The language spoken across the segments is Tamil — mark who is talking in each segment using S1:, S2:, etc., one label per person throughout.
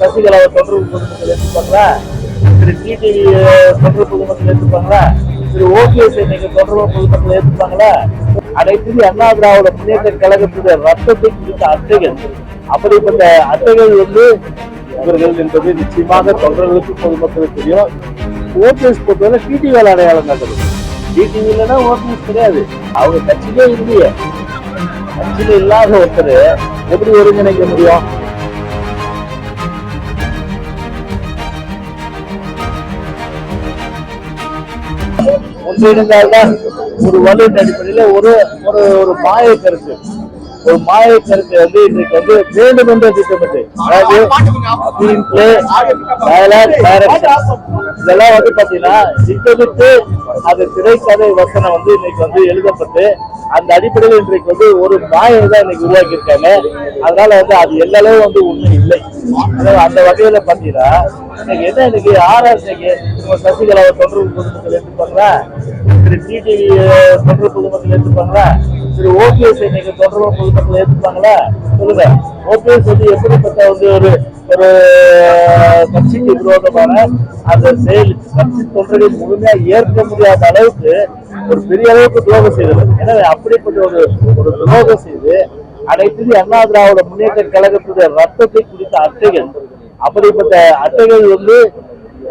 S1: சசிகலாவை தொடர்பு பொதுமக்கள் எடுத்துப்பாங்களா திரு டிடிவி தொடர்பு பொதுமக்கள் எடுத்துப்பாங்களா திரு ஓபிஎஸ் இன்னைக்கு தொடர்பு பொதுமக்கள் எடுத்துப்பாங்களா அனைத்து அண்ணா திராவிட முன்னேற்ற கழகத்துடைய ரத்தத்தை குறித்த அட்டைகள் அப்படிப்பட்ட அட்டைகள் வந்து இவர்கள் என்பது நிச்சயமாக தொண்டர்களுக்கு பொதுமக்களுக்கு தெரியும். ஓபிஎஸ் பொறுத்தவரை டிடிவியில் அடையாளம் காட்டுறது டிடிவி இல்லைன்னா ஓபிஎஸ் கிடையாது. அவங்க கட்சியிலே இல்லையே. கட்சியில இல்லாத ஒருத்தர் எப்படி ஒருங்கிணைக்க முடியும்? ஒன்றிணைந்தால்தான் ஒரு வலுவின் அடிப்படையில் ஒரு ஒரு ஒரு மாய கருத்து ஒரு மாய கருத்தை வந்து இன்றைக்கு வந்து வேண்டும் என்ற திட்டமிட்டு அதாவது இதெல்லாம் வந்து பாத்தீங்கன்னா திட்டமிட்டு அது திரைக்கதை வசனம் வந்து இன்னைக்கு வந்து எழுதப்பட்டு அந்த அடிப்படையில் இன்றைக்கு வந்து ஒரு மாயை தான் இன்னைக்கு உருவாக்கி இருக்காங்க அதனால வந்து அது எல்லளவு வந்து உண்மை இல்லை. அந்த வகையில பாத்தீங்கன்னா இன்னைக்கு என்ன இன்னைக்கு ஆர்ஆர் இன்னைக்கு சசிகலாவை தொடர்பு பொதுமக்கள் ஏற்றுப்பாங்களா? திரு டிடிவி தொடர்பு பொதுமக்கள் ஏற்றுப்பாங்களா? சரி ஓபிஎஸ் இன்னைக்கு தொடர்பாக பொதுமக்கள் ஏற்றுப்பாங்களா சொல்லுங்க. ஓபிஎஸ் வந்து எப்படிப்பட்ட வந்து ஒரு ஒரு கட்சிக்கு விரோதமான அந்த செயல் கட்சி தொண்டரை முழுமையா ஏற்க முடியாத அளவுக்கு ஒரு பெரிய அளவுக்கு துரோகம் செய்தது. எனவே அப்படிப்பட்ட ஒரு ஒரு துரோகம் செய்து அனைத்து அண்ணா திராவிட முன்னேற்ற கழகத்துடைய ரத்தத்தை குறித்த அட்டைகள் அப்படிப்பட்ட அட்டைகள் வந்து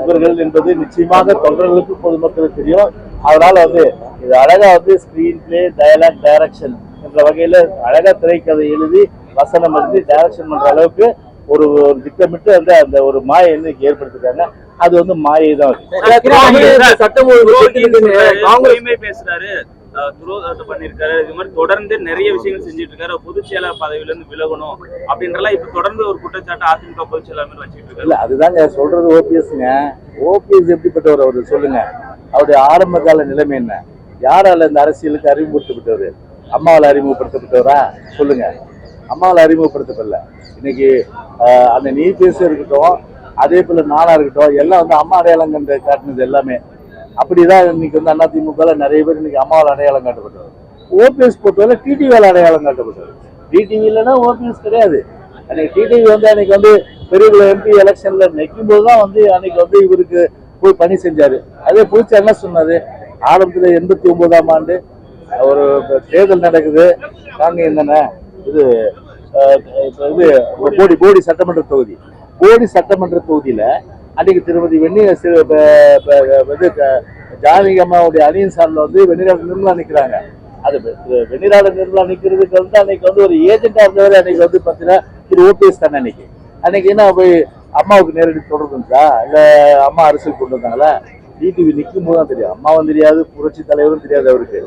S1: இவர்கள் என்பது நிச்சயமாக தொண்டர்களுக்கு பொதுமக்களுக்கு தெரியும். அதனால வந்து இது அழகா வந்து ஸ்கிரீன் பிளே டயலாக் டைரக்ஷன் என்ற வகையில அழகா திரைக்கதை எழுதி வசனம் எழுதி டைரக்ஷன் பண்ற அளவுக்கு ஒரு ஒரு திட்டமிட்டு அந்த அந்த ஒரு மாயை இன்னைக்கு ஏற்படுத்திருக்காங்க. அது வந்து மாயை தான்.
S2: சட்டம்
S3: பேசுறாரு. துரோகத்தை பண்ணிருக்காரு. இது மாதிரி தொடர்ந்து நிறைய விஷயங்கள் செஞ்சுட்டு இருக்காரு பொதுச் செயலாளர் பதவியில இருந்து விலகணும் அப்படின்றலாம் இப்ப தொடர்ந்து ஒரு குற்றச்சாட்டு அதிமுக பொதுச் செயலாளர் வச்சுட்டு இருக்காரு.
S1: இல்ல அதுதாங்க சொல்றது ஓபிஎஸ்ங்க. ஓபிஎஸ் எப்படிப்பட்டவர் அவர்? சொல்லுங்க. அவருடைய ஆரம்ப கால நிலைமை என்ன? யாரால இந்த அரசியலுக்கு அறிமுகப்படுத்தப்பட்டவர்? அம்மாவால் அறிமுகப்படுத்தப்பட்டவரா? சொல்லுங்க. அம்மாவால் அறிமுகப்படுத்தப்படல. இன்னைக்கு ஆஹ், அந்த நீ பேச இருக்கட்டும் அதே போல நானா இருக்கட்டும் எல்லாம் வந்து அம்மா அடையாளம் கண்டு காட்டினது எல்லாமே. அப்படிதான் இன்னைக்கு வந்து அண்ணா திமுக நிறைய பேர் இன்னைக்கு அம்மாவால் அடையாளம் காட்டப்பட்டவர். ஓபிஎஸ் பொறுத்தவரை டிடிவியால் அடையாளம் காட்டப்பட்டவர். டிடிவி இல்லைன்னா ஓபிஎஸ் கிடையாது. அன்னைக்கு டிடிவி வந்து அன்னைக்கு வந்து பெரிய எம்பி எலெக்ஷன்ல நிற்கும் போது தான் வந்து அன்னைக்கு வந்து இவருக்கு போய் பணி செஞ்சாரு. அதே புதுச்சா என்ன சொன்னாரு? ஆரம்பத்தில் எண்பத்தி ஒன்பதாம் ஆண்டு ஒரு தேர்தல் நடக்குது. காங்கேயம் என்னென்ன இது இது போடி போடி சட்டமன்ற தொகுதி. போடி சட்டமன்ற தொகுதியில அன்றைக்கு திருமதி வெண்ணி இது ஜானகி அம்மாவுடைய அணியின் சார்பில் வந்து வெண்ணிராடு நிர்மலா நிற்கிறாங்க அது வெ- வெண்ணிராடு நிர்மலா நிற்கிறதுக்கு வந்து அன்னைக்கு வந்து ஒரு ஏஜெண்டாக இருந்தவர் அன்னைக்கு வந்து பார்த்தீங்கன்னா திரு ஓபிஎஸ் தானே அன்னைக்கு. அன்னைக்கு என்ன போய் அம்மாவுக்கு நேரடி தொடர்பு இருந்தா இல்லை அம்மா அரசியல் கொண்டு வந்தாங்களா டிடிவி நிற்கும் போது தான் தெரியும். அம்மாவும் தெரியாது புரட்சி தலைவரும் தெரியாது அவருக்கு.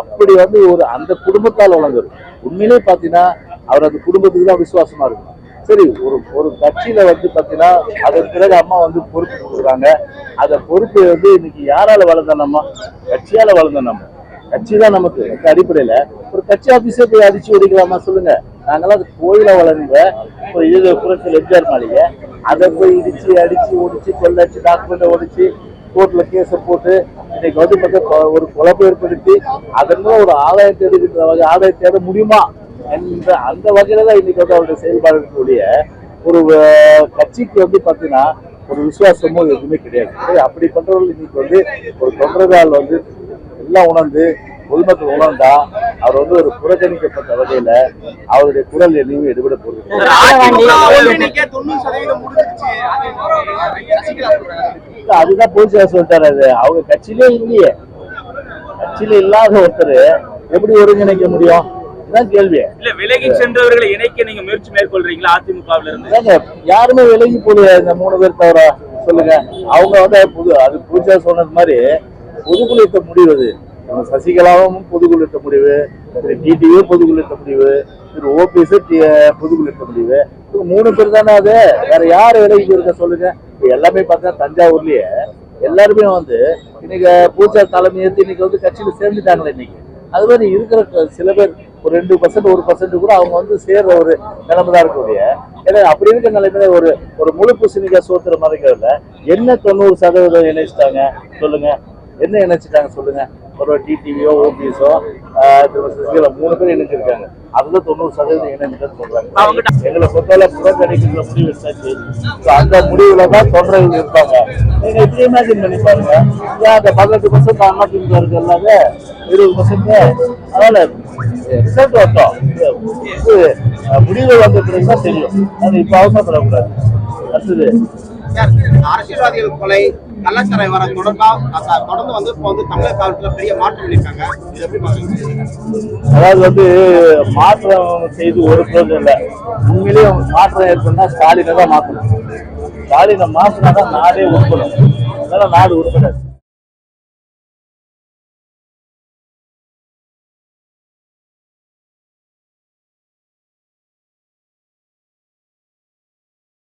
S1: அப்படி வந்து ஒரு அந்த குடும்பத்தால் வழங்குறது உண்மையிலே பார்த்தீங்கன்னா அவர் அந்த குடும்பத்துக்கு தான் விசுவாசமா இருக்கும். சரி ஒரு ஒரு கட்சியில வந்து பார்த்தீங்கன்னா அதன் பிறகு அம்மா வந்து பொறுப்பு கொடுக்குறாங்க. அந்த பொறுப்பு வந்து இன்னைக்கு யாரால வளர்ந்தோம் நம்ம கட்சியால வளர்ந்தோம் நம்ம கட்சி தான் நமக்கு அந்த அடிப்படையில? ஒரு கட்சி ஆபீஸே போய் அடிச்சு ஒடிக்கலாமா சொல்லுங்க. நாங்களாம் அது கோயில வளர்ந்த ஒரு இது புரட்சியில் எம்ஜிஆர் மாளிகை. அதை போய் இடிச்சு அடிச்சு ஒடிச்சு கொள்ளடிச்சு டாக்குமெண்ட் ஒடிச்சு கோர்ட்ல கேஸ போட்டு இன்னைக்கு வந்து பார்த்தா ஒரு குழப்பம் ஏற்படுத்தி அதன் ஒரு ஆதாயம் தேடுகின்ற வகை ஆதாயம் தேட முடியுமா என்ற அந்த வகையில தான் இன்னைக்கு வந்து அவருடைய செயல்பாடு இருக்கக்கூடிய ஒரு கட்சிக்கு வந்து பாத்தீங்கன்னா ஒரு விசுவாசமோ எதுவுமே கிடையாது. அப்படி பண்றவர்கள் இன்னைக்கு வந்து ஒரு தொண்டர்கள் வந்து எல்லாம் உணர்ந்து பொதுமக்கள் உணர்ந்தா அவர் வந்து ஒரு புறக்கணிக்கப்பட்ட வகையில அவருடைய குரல் எதுவுமே எடுபட போறது அதுதான் போலீஸ் சொல்லிட்டாரு அது. அவங்க கட்சியிலே இல்லையே. கட்சியில இல்லாத ஒருத்தர் எப்படி ஒருங்கிணைக்க முடியும்? இதுதான் கேள்வி.
S3: இல்ல விலகி சென்றவர்களை இணைக்க நீங்க முயற்சி மேற்கொள்றீங்களா அதிமுகவுல இருந்து?
S1: யாருமே விலகி போல இந்த மூணு பேர் தவிர. சொல்லுங்க. அவங்க வந்து புது அது பூஜா சொன்னது மாதிரி பொதுக்குழுத்த முடிவு சசிகலாவும் பொதுக்குழுத்த முடிவு. திரு டிடியும் பொதுக்குழுத்த முடிவு திரு ஓபிஎஸ் பொதுக்குழுத்த முடிவு. மூணு பேர் தானே அது? வேற யார் விலகி இருக்க சொல்லுங்க. இப்போ எல்லாமே பார்த்தீங்கன்னா தஞ்சாவூர்லயே எல்லாருமே வந்து இன்னைக்கு பூஜா தலைமை ஏற்று இன்னைக்கு வந்து கட்சியில சேர்ந்துட்டாங்களே இன்னைக்கு. அது மாதிரி இருக்கிற சில பேர் ஒரு ரெண்டு பர்சன்ட் ஒரு பர்சன்ட் கூட அவங்க வந்து சேர்ற ஒரு நிலைமை தான் இருக்கக்கூடிய ஏன்னா அப்படி இருக்க நிலைமையில ஒரு ஒரு முழு பூசணிக்காய் சோத்துற மாதிரி என்ன தொண்ணூறு சதவீதம் இணைச்சிட்டாங்க? சொல்லுங்க. என்ன இணைச்சிட்டாங்க சொல்லுங்க. ஒரு டிடிவியோ ஓபிஎஸோ சசிகலா மூணு பேர் இணைஞ்சிருக்காங்க. அதுல தொண்ணூறு சதவீதம் இணைந்துட்டு சொல்றாங்க. எங்களை பொறுத்தவரை புறக்கணிக்கின்ற முடிவு எடுத்தாச்சு. அந்த முடிவுல தான் தொண்டர்கள் இருப்பாங்க. நீங்க இப்படி இமேஜின் பண்ணி பாருங்க. ஏன் அந்த பதினெட்டு பர்சன்ட் அதிமுக இருக்கு எல்லாமே? இருபது பர்சன்ட் அதனால ரிசல்ட் இது, முடிவு வந்த பிறகுதான் தெரியும். அது இப்ப அவசரப்படக்கூடாது. அடுத்தது
S4: அரசியல்வாதிகள் கொலை கலாச்சாரம் வர தொடர்ந்தா தொடர்ந்து வந்து இப்போ வந்து தமிழக காலத்துல பெரிய மாற்றம் பண்ணியிருக்காங்க இது எப்படி பாக்குறீங்க
S1: அதாவது வந்து மாற்றம் செய்து ஒரு பிரயோஜனம் இல்லை. உண்மையிலேயே மாற்றம் ஏற்படுனா ஸ்டாலினை தான் மாற்றணும் ஸ்டாலினை மாற்றினா தான் நாடே உருப்படும். அதனால நாடு உருப்படாது.